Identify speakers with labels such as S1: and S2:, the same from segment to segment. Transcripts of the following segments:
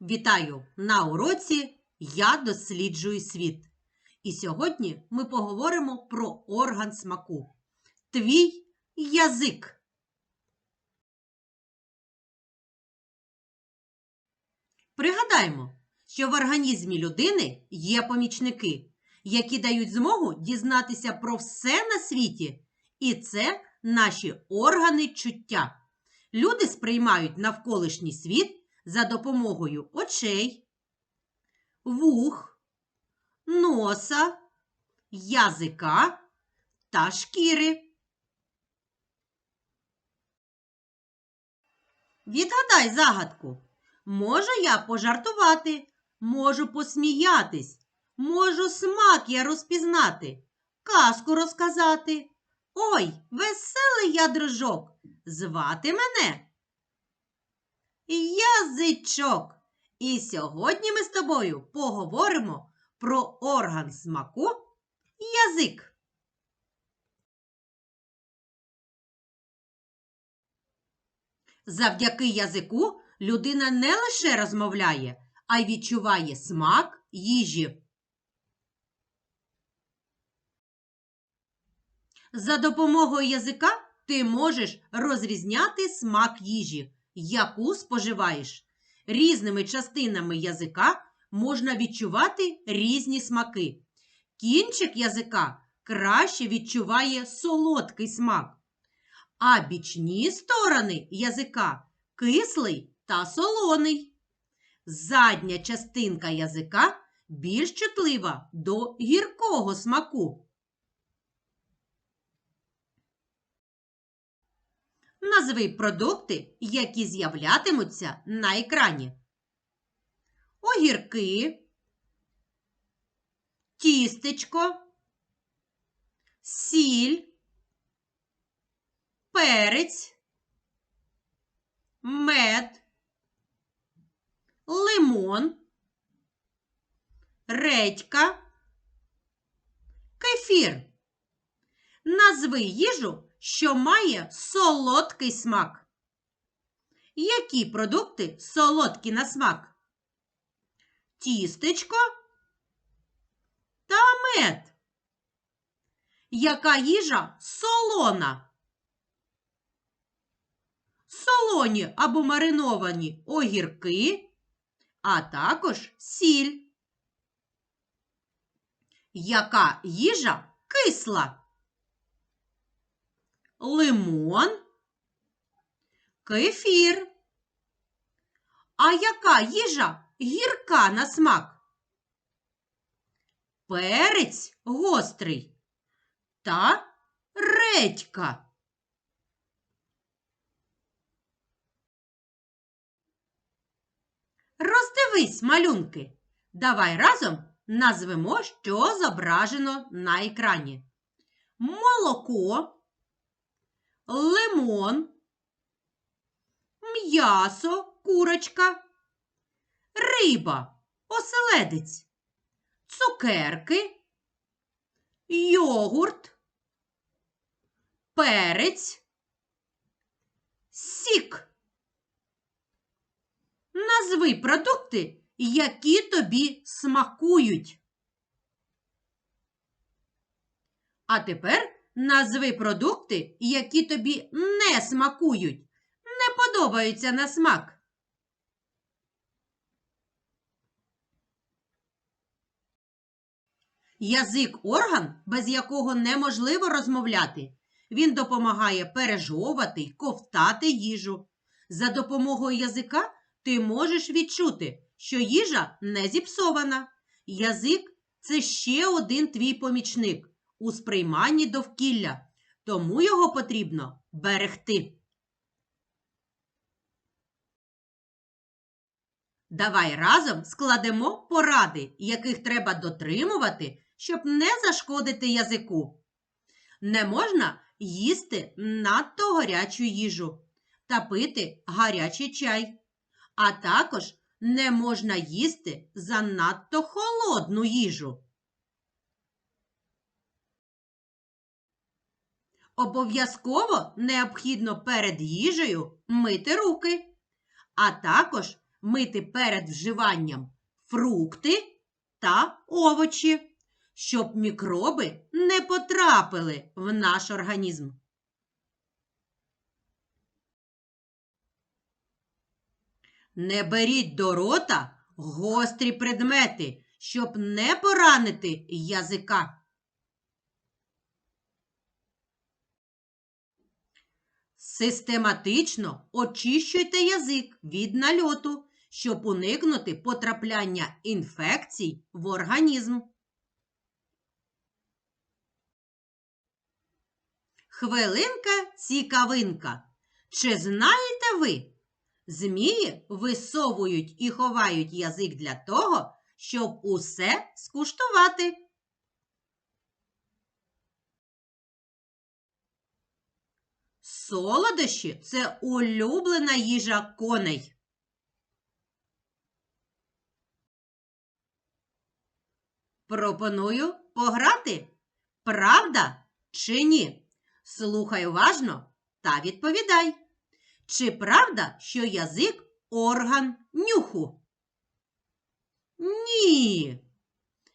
S1: Вітаю на уроці Я досліджую світ. І сьогодні ми поговоримо про орган смаку. Твій язик. Пригадаймо, що в організмі людини є помічники, які дають змогу дізнатися про все на світі, і це наші органи чуття. Люди сприймають навколишній світ за допомогою очей, вух, носа, язика та шкіри. Відгадай загадку. Можу я пожартувати, можу посміятись, можу смак я розпізнати, казку розказати. Ой, веселий я дружок, звати мене язичок. І сьогодні ми з тобою поговоримо про орган смаку язик. Завдяки язику людина не лише розмовляє, а й відчуває смак їжі. За допомогою язика ти можеш розрізняти смак їжі, яку споживаєш. Різними частинами язика можна відчувати різні смаки. Кінчик язика краще відчуває солодкий смак, а бічні сторони язика кислий та солоний. Задня частинка язика більш чутлива до гіркого смаку. Назви продукти, які з'являтимуться на екрані. Огірки, тістечко, сіль, перець, мед, лимон, редька, кефір. Назви їжу, що має солодкий смак. Які продукти солодкі на смак? Тістечко та мед. Яка їжа солона? Солоні або мариновані огірки, а також сіль. Яка їжа кисла? Лимон, кефір. А яка їжа гірка на смак? Перець гострий та редька. Роздивись, малюнки. Давай разом назвемо, що зображено на екрані. Молоко лимон, м'ясо, курочка, риба, оселедець, цукерки, йогурт, перець, сік. Назви продукти, які тобі смакують. А тепер Назви продукти, які тобі не смакують, не подобаються на смак. Язик орган, без якого неможливо розмовляти. Він допомагає пережовувати й ковтати їжу. За допомогою язика ти можеш відчути, що їжа не зіпсована. Язик це ще один твій помічник у сприйманні довкілля, тому його потрібно берегти. Давай разом складемо поради, яких треба дотримувати, щоб не зашкодити язику. Не можна їсти надто гарячу їжу та пити гарячий чай, а також не можна їсти занадто холодну їжу. Обов'язково необхідно перед їжею мити руки, а також мити перед вживанням фрукти та овочі, щоб мікроби не потрапили в наш організм. Не беріть до рота гострі предмети, щоб не поранити язика. Систематично очищуйте язик від нальоту, щоб уникнути потрапляння інфекцій в організм. Хвилинка цікавинка. Чи знаєте ви? Змії висовують і ховають язик для того, щоб усе скуштувати. Солодощі це улюблена їжа коней. Пропоную пограти. Правда чи ні? Слухай уважно та відповідай. Чи правда, що язик орган нюху? Ні.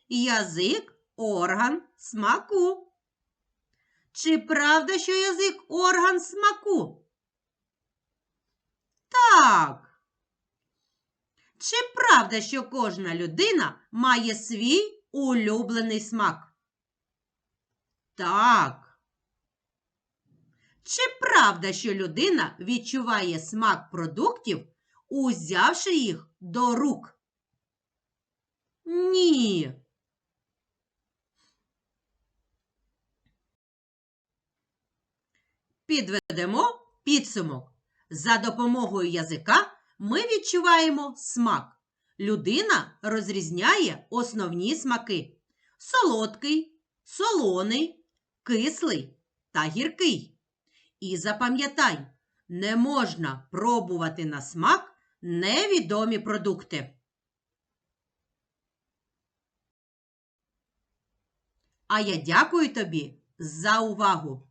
S1: Язик орган смаку. Чи правда, що язик орган смаку? Так. Чи правда, що кожна людина має свій улюблений смак? Так. Чи правда, що людина відчуває смак продуктів, узявши їх до рук? Ні. Підведемо підсумок. За допомогою язика ми відчуваємо смак. Людина розрізняє основні смаки: солодкий, солоний, кислий та гіркий. І запам'ятай, не можна пробувати на смак невідомі продукти. А я дякую тобі за увагу!